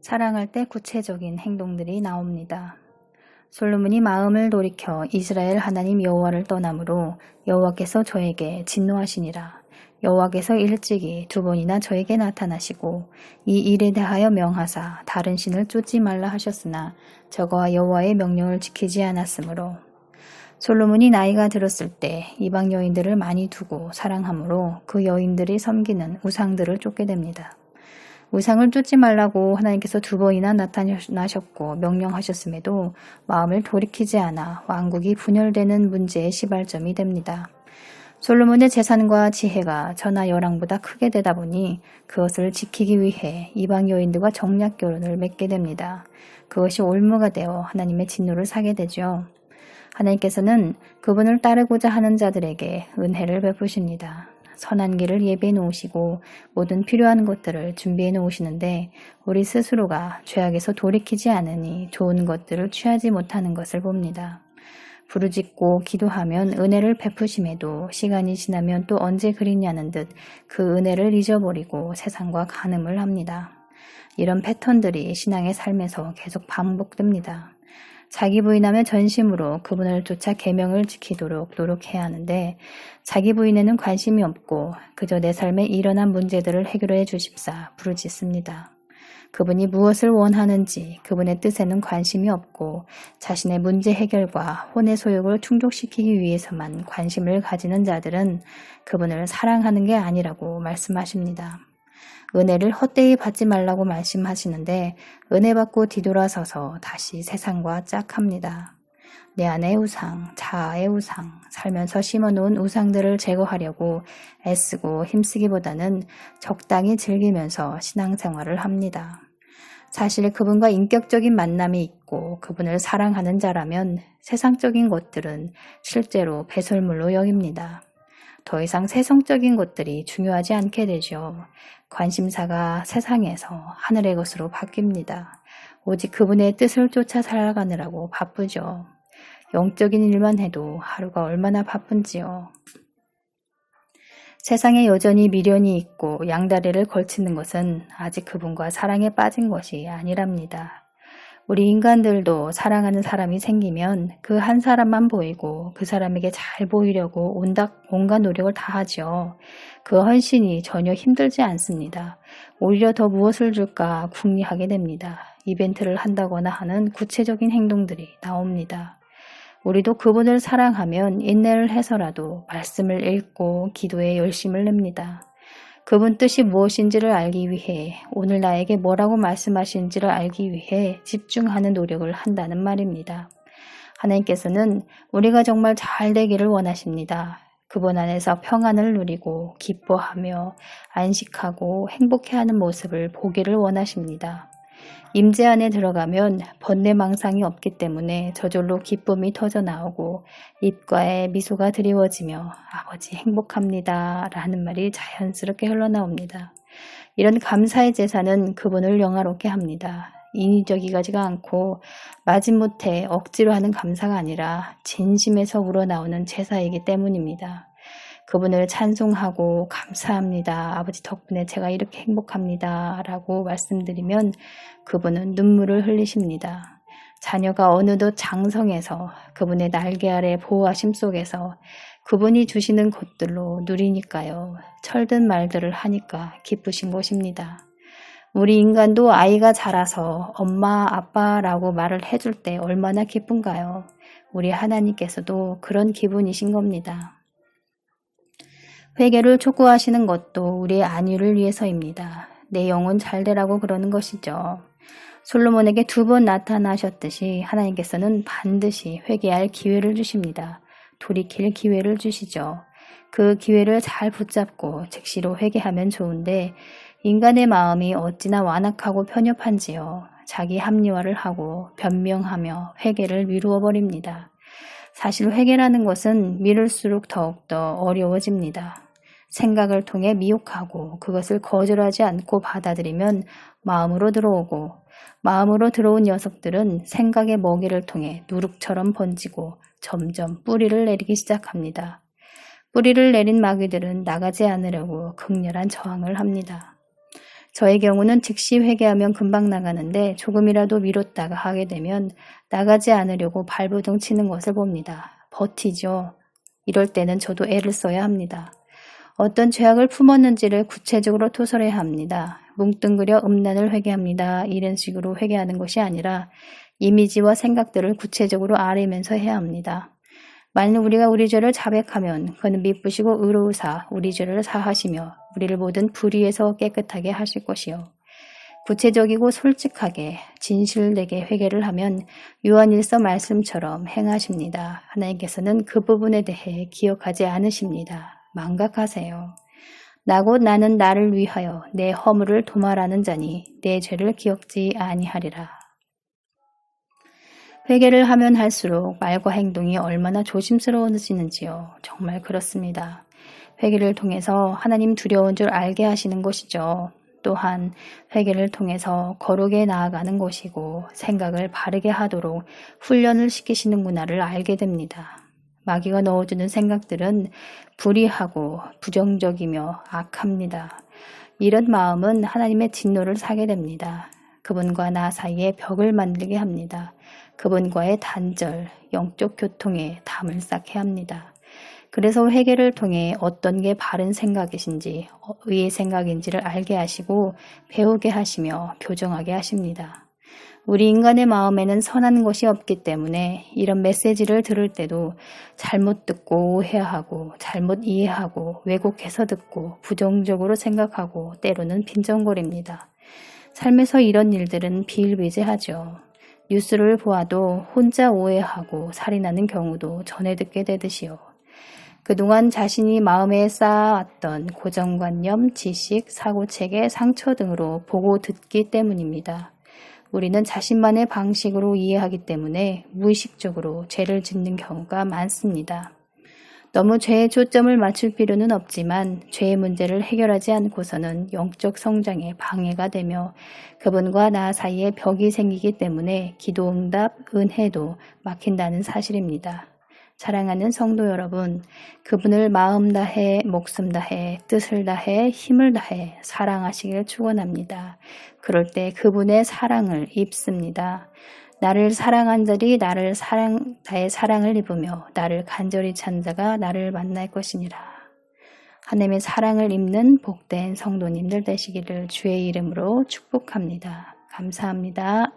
사랑할 때 구체적인 행동들이 나옵니다. 솔로몬이 마음을 돌이켜 이스라엘 하나님 여호와를 떠나므로 여호와께서 저에게 진노하시니라. 여호와께서 일찍이 두 번이나 저에게 나타나시고 이 일에 대하여 명하사 다른 신을 쫓지 말라 하셨으나 저거와 여호와의 명령을 지키지 않았으므로 솔로몬이 나이가 들었을 때 이방 여인들을 많이 두고 사랑하므로 그 여인들이 섬기는 우상들을 쫓게 됩니다. 우상을 쫓지 말라고 하나님께서 두 번이나 나타나셨고 명령하셨음에도 마음을 돌이키지 않아 왕국이 분열되는 문제의 시발점이 됩니다. 솔로몬의 재산과 지혜가 전하 여랑보다 크게 되다 보니 그것을 지키기 위해 이방 여인들과 정략 결혼을 맺게 됩니다. 그것이 올무가 되어 하나님의 진노를 사게 되죠. 하나님께서는 그분을 따르고자 하는 자들에게 은혜를 베푸십니다. 선한 길을 예비해 놓으시고 모든 필요한 것들을 준비해 놓으시는데 우리 스스로가 죄악에서 돌이키지 않으니 좋은 것들을 취하지 못하는 것을 봅니다. 부르짖고 기도하면 은혜를 베푸심에도 시간이 지나면 또 언제 그리냐는 듯 그 은혜를 잊어버리고 세상과 간음을 합니다. 이런 패턴들이 신앙의 삶에서 계속 반복됩니다. 자기 부인하면 전심으로 그분을 쫓아 계명을 지키도록 노력해야 하는데 자기 부인에는 관심이 없고 그저 내 삶에 일어난 문제들을 해결해 주십사 부르짖습니다. 그분이 무엇을 원하는지 그분의 뜻에는 관심이 없고 자신의 문제 해결과 혼의 소욕을 충족시키기 위해서만 관심을 가지는 자들은 그분을 사랑하는 게 아니라고 말씀하십니다. 은혜를 헛되이 받지 말라고 말씀하시는데 은혜 받고 뒤돌아서서 다시 세상과 짝합니다. 내 안의 우상, 자아의 우상, 살면서 심어놓은 우상들을 제거하려고 애쓰고 힘쓰기보다는 적당히 즐기면서 신앙생활을 합니다. 사실 그분과 인격적인 만남이 있고 그분을 사랑하는 자라면 세상적인 것들은 실제로 배설물로 여깁니다. 더 이상 세상적인 것들이 중요하지 않게 되죠. 관심사가 세상에서 하늘의 것으로 바뀝니다. 오직 그분의 뜻을 쫓아 살아가느라고 바쁘죠. 영적인 일만 해도 하루가 얼마나 바쁜지요. 세상에 여전히 미련이 있고 양다리를 걸치는 것은 아직 그분과 사랑에 빠진 것이 아니랍니다. 우리 인간들도 사랑하는 사람이 생기면 그 한 사람만 보이고 그 사람에게 잘 보이려고 온갖, 온갖 노력을 다 하죠. 그 헌신이 전혀 힘들지 않습니다. 오히려 더 무엇을 줄까 궁리하게 됩니다. 이벤트를 한다거나 하는 구체적인 행동들이 나옵니다. 우리도 그분을 사랑하면 인내를 해서라도 말씀을 읽고 기도에 열심을 냅니다. 그분 뜻이 무엇인지를 알기 위해 오늘 나에게 뭐라고 말씀하시는지를 알기 위해 집중하는 노력을 한다는 말입니다. 하나님께서는 우리가 정말 잘 되기를 원하십니다. 그분 안에서 평안을 누리고 기뻐하며 안식하고 행복해하는 모습을 보기를 원하십니다. 임재 안에 들어가면 번뇌망상이 없기 때문에 저절로 기쁨이 터져 나오고 입가에 미소가 드리워지며 아버지 행복합니다 라는 말이 자연스럽게 흘러나옵니다. 이런 감사의 제사는 그분을 영화롭게 합니다. 인위적이가지가 않고 마지못해 억지로 하는 감사가 아니라 진심에서 우러나오는 제사이기 때문입니다. 그분을 찬송하고 감사합니다. 아버지 덕분에 제가 이렇게 행복합니다. 라고 말씀드리면 그분은 눈물을 흘리십니다. 자녀가 어느덧 장성해서 그분의 날개 아래 보호하심 속에서 그분이 주시는 것들로 누리니까요. 철든 말들을 하니까 기쁘신 것입니다. 우리 인간도 아이가 자라서 엄마, 아빠라고 말을 해줄 때 얼마나 기쁜가요? 우리 하나님께서도 그런 기분이신 겁니다. 회개를 촉구하시는 것도 우리의 안위를 위해서입니다. 내 영혼 잘 되라고 그러는 것이죠. 솔로몬에게 두 번 나타나셨듯이 하나님께서는 반드시 회개할 기회를 주십니다. 돌이킬 기회를 주시죠. 그 기회를 잘 붙잡고 즉시로 회개하면 좋은데 인간의 마음이 어찌나 완악하고 편협한지요. 자기 합리화를 하고 변명하며 회개를 미루어 버립니다. 사실 회개라는 것은 미룰수록 더욱더 어려워집니다. 생각을 통해 미혹하고 그것을 거절하지 않고 받아들이면 마음으로 들어오고 마음으로 들어온 녀석들은 생각의 먹이를 통해 누룩처럼 번지고 점점 뿌리를 내리기 시작합니다. 뿌리를 내린 마귀들은 나가지 않으려고 극렬한 저항을 합니다. 저의 경우는 즉시 회개하면 금방 나가는데 조금이라도 미뤘다가 하게 되면 나가지 않으려고 발버둥 치는 것을 봅니다. 버티죠. 이럴 때는 저도 애를 써야 합니다. 어떤 죄악을 품었는지를 구체적으로 토설해야 합니다. 뭉뚱그려 음란을 회개합니다. 이런 식으로 회개하는 것이 아니라 이미지와 생각들을 구체적으로 아뢰면서 해야 합니다. 만일 우리가 우리 죄를 자백하면 그는 미쁘시고 의로우사 우리 죄를 사하시며 우리를 모든 불의에서 깨끗하게 하실 것이요. 구체적이고 솔직하게 진실되게 회개를 하면 요한일서 말씀처럼 행하십니다. 하나님께서는 그 부분에 대해 기억하지 않으십니다. 망각하세요. 나곧 나는 나를 위하여 내 허물을 도말하는 자니 내 죄를 기억지 아니하리라. 회개를 하면 할수록 말과 행동이 얼마나 조심스러워지는지요. 정말 그렇습니다. 회개를 통해서 하나님 두려운 줄 알게 하시는 것이죠. 또한 회개를 통해서 거룩에 나아가는 것이고 생각을 바르게 하도록 훈련을 시키시는구나를 알게 됩니다. 마귀가 넣어주는 생각들은 불의하고 부정적이며 악합니다. 이런 마음은 하나님의 진노를 사게 됩니다. 그분과 나 사이에 벽을 만들게 합니다. 그분과의 단절, 영적 교통에 담을 쌓게 합니다. 그래서 회개를 통해 어떤 게 바른 생각이신지, 어, 의의 생각인지를 알게 하시고 배우게 하시며 교정하게 하십니다. 우리 인간의 마음에는 선한 것이 없기 때문에 이런 메시지를 들을 때도 잘못 듣고 오해하고 잘못 이해하고 왜곡해서 듣고 부정적으로 생각하고 때로는 빈정거립니다. 삶에서 이런 일들은 비일비재하죠. 뉴스를 보아도 혼자 오해하고 살인하는 경우도 전해 듣게 되듯이요. 그동안 자신이 마음에 쌓아왔던 고정관념, 지식, 사고체계, 상처 등으로 보고 듣기 때문입니다. 우리는 자신만의 방식으로 이해하기 때문에 무의식적으로 죄를 짓는 경우가 많습니다. 너무 죄에 초점을 맞출 필요는 없지만 죄의 문제를 해결하지 않고서는 영적 성장에 방해가 되며 그분과 나 사이에 벽이 생기기 때문에 기도 응답, 은혜도 막힌다는 사실입니다. 사랑하는 성도 여러분, 그분을 마음 다해, 목숨 다해, 뜻을 다해, 힘을 다해 사랑하시길 축원합니다. 그럴 때 그분의 사랑을 입습니다. 나를 사랑한 자들이 나를 사랑 다해 사랑을 입으며 나를 간절히 찬 자가 나를 만날 것이니라. 하나님의 사랑을 입는 복된 성도님들 되시기를 주의 이름으로 축복합니다. 감사합니다.